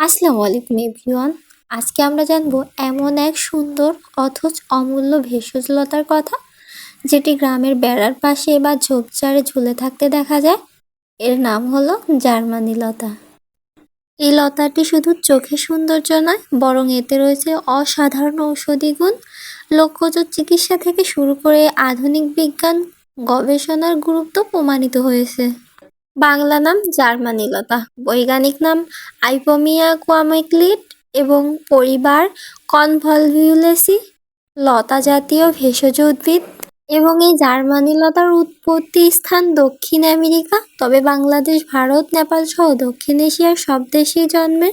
আসসালামু আলাইকুম এভরিওয়ান। আজকে আমরা জানব এমন এক সুন্দর, অথচ অমূল্য ভেষজ লতার কথা, যেটি গ্রামের বেড়ার পাশে বা ঝোপঝাড়ে ঝুলে থাকতে দেখা যায়। এর নাম হলো জার্মানি লতা। এই লতাটি শুধু চোখে সৌন্দর্য নয়, বরং এতে রয়েছে অসাধারণ ঔষধি গুণ। লক্ষ্যজ চিকিৎসা থেকে শুরু করে আধুনিক বিজ্ঞান গবেষণার গুরুত্ব প্রমাণিত হয়েছে। বাংলা নাম জার্মানি লতা বৈজ্ঞানিক নাম আইপোমিয়া কোয়ামেক্লিট এবং পরিবার কনভলভিউলেসি, লতা জাতীয় ভেষজ উদ্ভিদ এবং এই জার্মানি লতার উৎপত্তি স্থান দক্ষিণ আমেরিকা, তবে বাংলাদেশ, ভারত, নেপাল সহ দক্ষিণ এশিয়ার সব দেশেই জন্মে।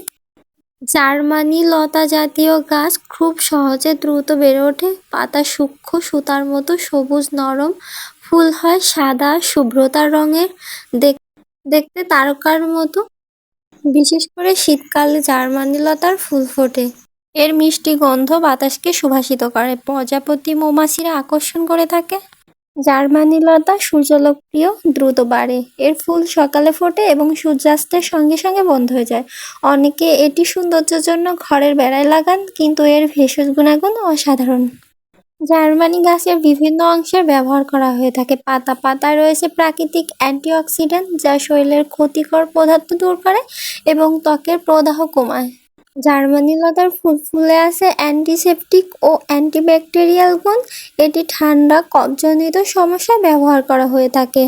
জার্মানি লতা জাতীয় গাছ খুব সহজে দ্রুত বেড়ে ওঠে, পাতা সূক্ষ্ম, সুতার মতো সবুজ, নরম, ফুল হয় সাদা, শুভ্রতার রঙের। দেখ দেখতে তারকার মতো। বিশেষ করে শীতকালে জার্মানি লতার ফুল ফোটে। এর মিষ্টি গন্ধ বাতাসকে সুভাষিত করে। প্রজাপতি মৌমাছিরা আকর্ষণ করে থাকে। জার্মানি লতা সূর্যালোক প্রিয় দ্রুত বাড়ে। এর ফুল সকালে ফোটে এবং সূর্যাস্তের সঙ্গে সঙ্গে বন্ধ হয়ে যায়। অনেকে এটি সৌন্দর্যের জন্য ঘরের বেড়ায় লাগান, কিন্তু এর ভেষজ গুণাগুণ অসাধারণ। জার্মানি গাছের বিভিন্ন অংশের ব্যবহার করা হয়ে থাকে। পাতা পাতায় রয়েছে প্রাকৃতিক অ্যান্টিঅক্সিডেন্ট যা শরীরের ক্ষতিকর পদার্থ দূর করে এবং ত্বকের প্রদাহ কমায়। জার্মানি লতার ফুল ফুলে আছে অ্যান্টিসেপটিক ও অ্যান্টিব্যাকটেরিয়াল গুণ। এটি ঠান্ডা, কফজনিত সমস্যায় ব্যবহার করা হয়ে থাকে।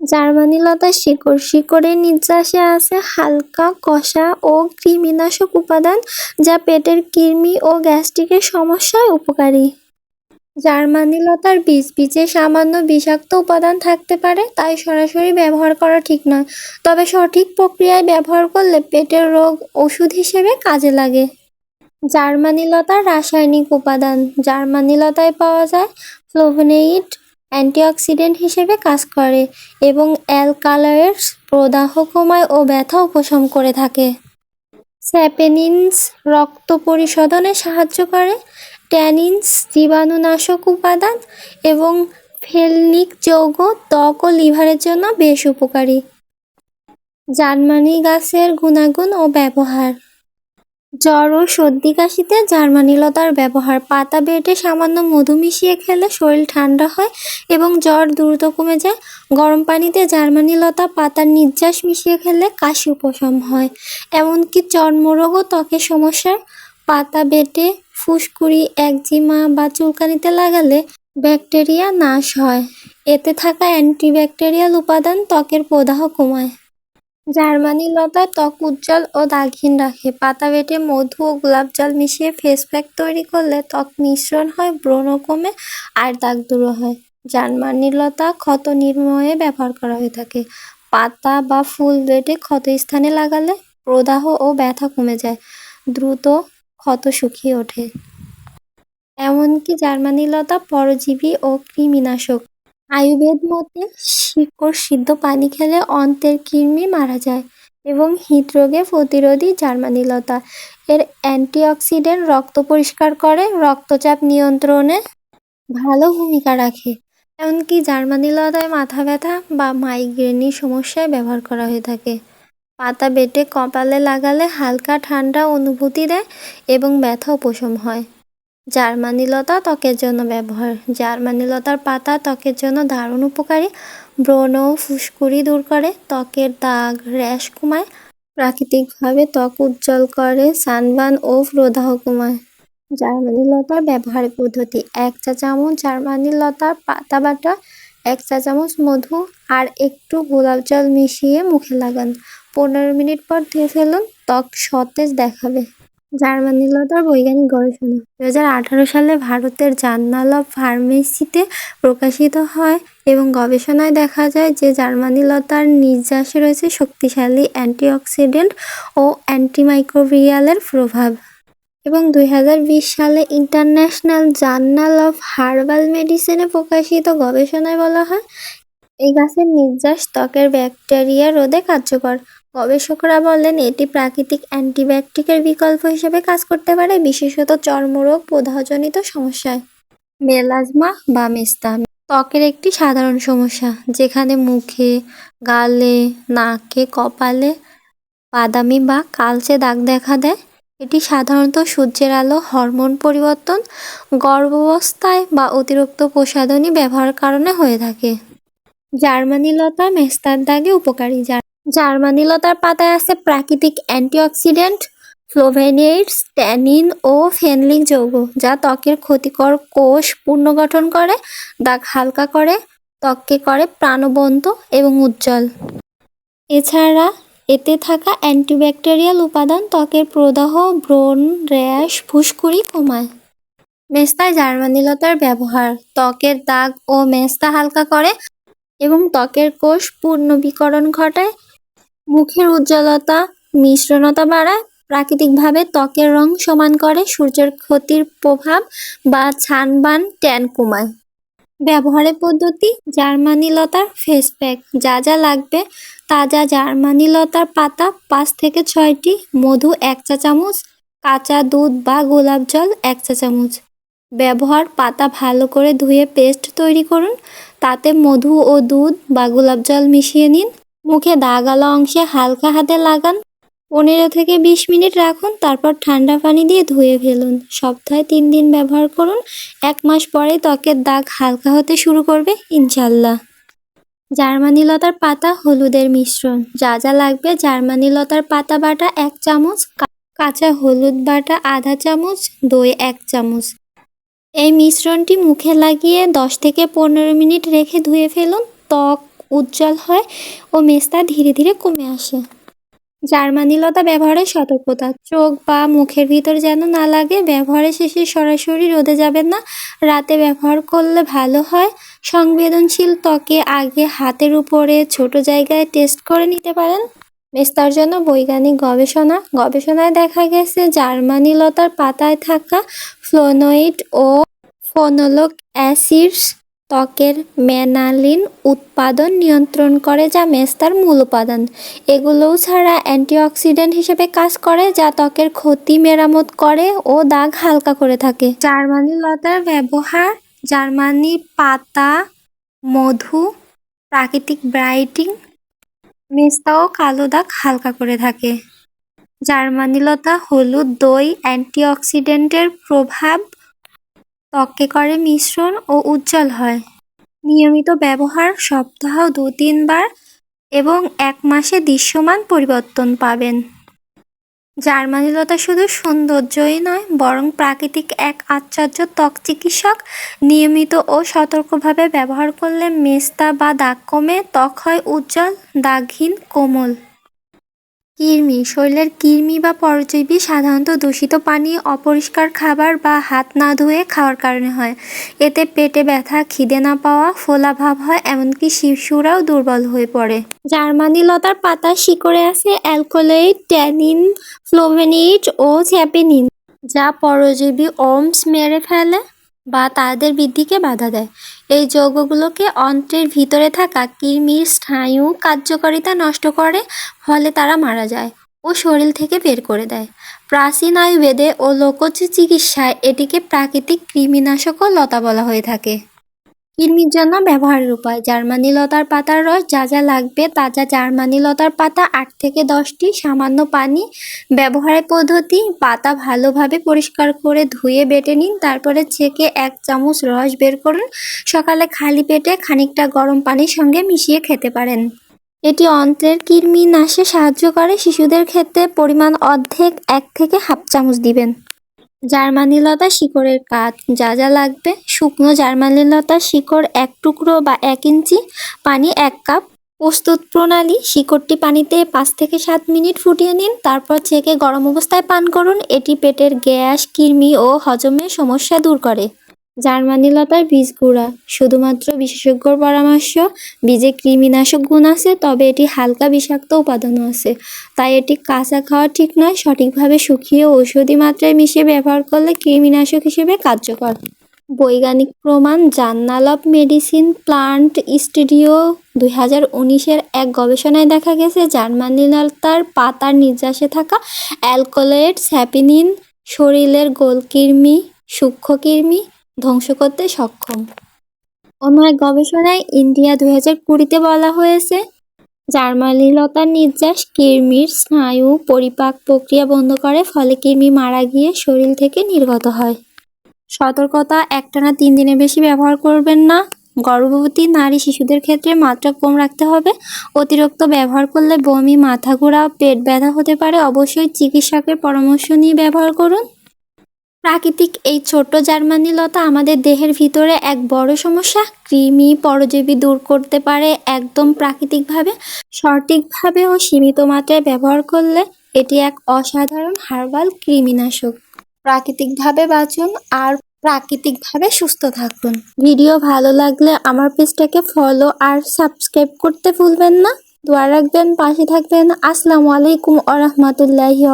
জার্মানি লতার শিকড় শিকড়ের নির্যাসে আছে হালকা, কষা ও কৃমিনাশক উপাদান যা পেটের কৃমি ও গ্যাস্ট্রিকের সমস্যায় উপকারী। জার্মানি লতার বীজ বীজে সামান্য বিষাক্ত উপাদান থাকতে পারে, তাই সরাসরি ব্যবহার করা ঠিক নয়। তবে সঠিক প্রক্রিয়ায় ব্যবহার করলে পেটের রোগ ওষুধ হিসেবে কাজে লাগে। জার্মানি লতার রাসায়নিক উপাদান জার্মানি লতায় পাওয়া যায় ফ্লোভোনেইড অ্যান্টিঅক্সিডেন্ট হিসেবে কাজ করে এবং অ্যালকালয়েডস প্রদাহ কমায় ও ব্যথা উপশম করে থাকে। স্যাপেনিনস রক্ত পরিশোধনে সাহায্য করে ট্যানিনস, জীবাণুনাশক উপাদান এবং ফেলনিক যৌগ ত্বক ও লিভারের জন্য বেশ উপকারী। জার্মানি গাছের গুণাগুণ ও ব্যবহার। জ্বর ও সর্দি কাশিতে জার্মানি লতার ব্যবহার। পাতা বেটে সামান্য মধু মিশিয়ে খেলে শরীর ঠান্ডা হয় এবং জ্বর দ্রুত কমে যায়। গরম পানিতে জার্মানি লতা পাতার নির্যাস মিশিয়ে খেলে কাশি উপশম হয়। এমনকি চর্মরোগ ও ত্বকের সমস্যার পাতা বেটে ফুসকুড়ি, একজিমা বা চুলকানিতে লাগালে ব্যাকটেরিয়া নাশ হয়। এতে থাকা অ্যান্টিব্যাকটেরিয়াল উপাদান ত্বকের প্রদাহ কমায়। জার্মানি লতা ত্বক উজ্জ্বল ও দাগহীন রাখে। পাতা বেটে মধু ও গোলাপ জল মিশিয়ে ফেস প্যাক তৈরি করলে ত্বক মিশ্রণ হয়, ব্রণ কমে আর দাগ দূর হয়। জার্মানি লতা ক্ষত নির্ময়ে ব্যবহার করা হয়ে থাকে। পাতা বা ফুল বেটে ক্ষত স্থানে লাগালে প্রদাহ ও ব্যথা কমে যায়। দ্রুত ক্ষত শুকিয়ে ওঠে। এমনকি জার্মানি লতা পরজীবী ও কৃমিনাশক। আয়ুর্বেদ মতে শিকড় সিদ্ধ পানি খেলে অন্তের কৃমি মারা যায় এবং হৃদরোগে প্রতিরোধী জার্মানি লতা এর অ্যান্টিঅক্সিডেন্ট রক্ত পরিষ্কার করে, রক্তচাপ নিয়ন্ত্রণে ভালো ভূমিকা রাখে। এমনকি জার্মানি লতায় মাথা ব্যথা বা মাইগ্রেনের সমস্যায় ব্যবহার করা হয়ে থাকে। পাতা বেটে কপালে লাগালে হালকা ঠান্ডা অনুভূতি দেয় এবং ব্যথা উপশম হয়। জার্মানি লতা ত্বকের জন্য ব্যবহার। জার্মানি লতার পাতা ত্বকের জন্য দারুণ উপকারী। ব্রণ ফুসকুড়ি দূর করে, ত্বকের দাগ র্যাশ কমায়। প্রাকৃতিকভাবে ত্বক উজ্জ্বল করে, সানবান ও প্রদাহ কমায়। জার্মানি লতার ব্যবহারিক পদ্ধতি, এক চা চামচ জার্মানি লতার পাতা বাটা, এক চা চামচ মধু আর একটু গোলাপ জল মিশিয়ে মুখে লাগান। পনেরো মিনিট পর ধুয়ে ফেলুন, ত্বক সতেজ দেখাবে। জার্মানি লতার বৈজ্ঞানিক গবেষণা। দু হাজার আঠারো সালে ভারতের জার্নাল অফ ফার্মেসিতে প্রকাশিত হয় এবং গবেষণায় দেখা যায় যে জার্মানি লতার নির্যাসে রয়েছে শক্তিশালী অ্যান্টিঅক্সিডেন্ট ও অ্যান্টিমাইক্রোবিয়ালের প্রভাব। এবং দুই হাজার বিশ সালে ইন্টারন্যাশনাল জার্নাল অফ হার্বাল মেডিসিনে প্রকাশিত গবেষণায় বলা হয়, এই গাছের নির্যাস ত্বকের ব্যাকটেরিয়া রোধে কার্যকর। গবেষকরা বলেন, এটি প্রাকৃতিক অ্যান্টিবায়োটিকের বিকল্প হিসেবে কাজ করতে পারে, বিশেষত চর্মরোগ, প্রদাহজনিত সমস্যায়। মেলাজমা বা মেস্তা ত্বকের একটি সাধারণ সমস্যা, যেখানে মুখে, গালে, নাকে, কপালে বাদামি বা কালচে দাগ দেখা দেয়। এটি সাধারণত সূর্যের আলো, হরমোন পরিবর্তন, গর্ভাবস্থায় বা অতিরিক্ত প্রসাধনী ব্যবহার কারণে হয়ে থাকে। জার্মানি লতা মেস্তার দাগে উপকারী। জার্মানি লতার পাতায় আছে প্রাকৃতিক অ্যান্টিঅক্সিডেন্ট ফ্লোভেনিয়েটস ট্যানিন ও ফেনলিং যৌগ, যা ত্বকের ক্ষতিকর কোষ পুনর্গঠন করে, দাগ হালকা করে, ত্বককে করে প্রাণবন্ত এবং উজ্জ্বল। এছাড়া, এতে থাকা অ্যান্টিব্যাকটেরিয়াল উপাদান ত্বকের প্রদাহ, ব্রণ, র্যাশ, ফুসকুড়ি কমায়। মেস্তায় জার্মানি লতার ব্যবহার, ত্বকের দাগ ও মেস্তা হালকা করে এবং ত্বকের কোষ পুনর্নবীকরণ ঘটায়। মুখের উজ্জ্বলতা, মিশ্রণতা বাড়ায়, প্রাকৃতিকভাবে ত্বকের রং সমান করে, সূর্যের ক্ষতির প্রভাব বা ছানবান ট্যান কমায়। ব্যবহারের পদ্ধতি জার্মানি লতার ফেস প্যাক যা যা লাগবে, তাজা জার্মানি লতার পাতা, পাঁচ থেকে ছয়টি, মধু এক চা চামচ, কাঁচা দুধ বা গোলাপ জল এক চা চামচ। ব্যবহার পাতা ভালো করে ধুয়ে পেস্ট তৈরি করুন, তাতে মধু ও দুধ বা গোলাপ জল মিশিয়ে নিন। মুখে দাগালা অংশে হালকা হাতে লাগান। পনেরো থেকে বিশ মিনিট রাখুন, তারপর ঠান্ডা পানি দিয়ে ধুয়ে ফেলুন। সপ্তাহে তিন দিন ব্যবহার করুন। এক মাস পরে ত্বকের দাগ হালকা হতে শুরু করবে, ইনশাল্লাহ। জার্মানি লতার পাতা হলুদের মিশ্রণ। যা যা লাগবে জার্মানি লতার পাতা বাটা এক চামচ কাঁচা হলুদ বাটা আধা চামচ, দই এক চামচ। এই মিশ্রণটি মুখে লাগিয়ে দশ থেকে পনেরো মিনিট রেখে ধুয়ে ফেলুন। ত্বক উজ্জ্বল হয় ও মেস্তা ধীরে ধীরে কমে আসে। জার্মানি লতা ব্যবহারের সতর্কতা। চোখ বা মুখের ভিতর যেন না লাগে, ব্যবহারের শেষে সরাসরি রোদে যাবেন না। রাতে ব্যবহার করলে ভালো হয়। সংবেদনশীল ত্বকে আগে হাতের উপরে ছোট জায়গায় টেস্ট করে নিতে পারেন। মেস্তার জন্য বৈজ্ঞানিক গবেষণা। গবেষণায় দেখা গেছে জার্মানি লতার পাতায় থাকা ফ্লোনোইড ও ফোনোলিক অ্যাসিডস ত্বকের মেনালিন উৎপাদন নিয়ন্ত্রণ করে যা মেস্তার মূল উপাদান। এগুলোও ছাড়া অ্যান্টিঅক্সিডেন্ট হিসেবে কাজ করে যা ত্বকের ক্ষতি মেরামত করে ও দাগ হালকা করে থাকে। জার্মানি লতার ব্যবহার, জার্মানি পাতা, মধু, প্রাকৃতিক ব্রাইটিং, মেস্তা ও কালো দাগ হালকা করে থাকে। জার্মানি লতা হলুদ দই অ্যান্টিঅক্সিডেন্টের প্রভাব ত্বকে করে মিশ্রণ ও উজ্জ্বল হয়। নিয়মিত ব্যবহার সপ্তাহ দু তিনবার এবং এক মাসে দৃশ্যমান পরিবর্তন পাবেন। জার্মানি লতা শুধু সৌন্দর্যই নয়, বরং প্রাকৃতিক এক আশ্চর্য ত্বক চিকিৎসক নিয়মিত ও সতর্কভাবে ব্যবহার করলে মেস্তা বা দাগ কমে, ত্বক হয় উজ্জ্বল, দাগহীন, কোমল। কৃমি। শরীরের কৃমি বা পরজীবী সাধারণত দূষিত পানি, অপরিষ্কার খাবার বা হাত না ধুয়ে খাওয়ার কারণে হয়। এতে পেটে ব্যথা, খিদে না পাওয়া, ফোলা ভাব হয়, এমনকি শিশুরাও দুর্বল হয়ে পড়ে। জার্মানি লতার পাতা শিকড়ে আছে অ্যালকোলেট ট্যানিন, ফ্লোভেনিট ও চ্যাপেনিন যা পরজীবী ওমস মেরে ফেলে। বা তাদের বৃদ্ধিকে বাধা দেয়। এই যৌগগুলোকে অন্ত্রের ভিতরে থাকা কৃমির, স্নায়ু, কার্যকারিতা নষ্ট করে, ফলে তারা মারা যায় ও শরীর থেকে বের করে দেয়। প্রাচীন আয়ুর্বেদে ও লোকজ চিকিৎসায় এটিকে প্রাকৃতিক কৃমিনাশক ও লতা বলা হয়ে থাকে। কৃমির জন্য ব্যবহারের উপায়। জার্মানি লতার পাতার রস যা যা লাগবে তাজা জার্মানি লতার পাতা, আট থেকে দশটি সামান্য পানি ব্যবহারের পদ্ধতি, পাতা ভালোভাবে পরিষ্কার করে ধুয়ে বেটে নিন, তারপরে ছেঁকে এক চামচ রস বের করুন। সকালে খালি পেটে খানিকটা গরম পানির সঙ্গে মিশিয়ে খেতে পারেন। এটি অন্ত্রের কৃমি নাশে সাহায্য করে। শিশুদের ক্ষেত্রে পরিমাণ অর্ধেক এক থেকে হাফ চামচ দিবেন। জার্মানি লতা শিকড়ের কাঠ। যা যা লাগবে। শুকনো জার্মানি লতা শিকড় এক টুকরো বা এক ইঞ্চি, পানি এক কাপ। প্রস্তুত প্রণালী, শিকড়টি পানিতে পাঁচ থেকে সাত মিনিট ফুটিয়ে নিন। তারপর ছেঁকে গরম অবস্থায় পান করুন। এটি পেটের গ্যাস, কৃমি ও হজমের সমস্যা দূর করে। জার্মানি লতার বীজ গুঁড়া শুধুমাত্র বিশেষজ্ঞর পরামর্শ, বীজে কৃমিনাশক গুণ আছে, তবে এটি হালকা বিষাক্ত উপাদানও আছে। তাই এটি কাঁচা খাওয়া ঠিক নয়, সঠিকভাবে শুকিয়ে ঔষধি মাত্রায় মিশিয়ে ব্যবহার করলে কৃমিনাশক হিসেবে কার্যকর। বৈজ্ঞানিক প্রমাণ, journal of medicine plant studio দুই হাজার উনিশের এক গবেষণায় দেখা গেছে জার্মানি লতার পাতার নির্যাসে থাকা অ্যালকোলেট স্যাপিনিন শরীরের গোলকৃমি, সূক্ষ্মকৃমি ধ্বংস করতে সক্ষম। অন্য এক গবেষণায় ইন্ডিয়া দুই হাজার কুড়িতে বলা হয়েছে জার্মানি লতার নির্যাস কৃমির স্নায়ু পরিপাক প্রক্রিয়া বন্ধ করে ফলে কৃমি মারা গিয়ে শরীর থেকে নির্গত হয়। সতর্কতা একটানা তিন দিনের বেশি ব্যবহার করবেন না। গর্ভবতী নারী শিশুদের ক্ষেত্রে মাত্রা কম রাখতে হবে। অতিরিক্ত ব্যবহার করলে বমি, মাথা ঘোরা, পেট ব্যথা হতে পারে। অবশ্যই চিকিৎসকের পরামর্শ নিয়ে ব্যবহার করুন। প্রাকৃতিক এই ছোট্ট জার্মানি লতা আমাদের দেহের ভিতরে এক বড় সমস্যা। কৃমি পরজীবী দূর করতে পারে একদম প্রাকৃতিকভাবে, সঠিকভাবে ও সীমিত মাত্রায় ব্যবহার করলে এটি এক অসাধারণ হার্বাল কৃমিনাশক। প্রাকৃতিকভাবে বাঁচুন আর প্রাকৃতিকভাবে সুস্থ থাকুন। ভিডিও ভালো লাগলে আমার পেজটাকে ফলো আর সাবস্ক্রাইব করতে ভুলবেন না। দোয়া রাখবেন, পাশে থাকবেন। আসসালামু আলাইকুম আ রহমতুল্লাহি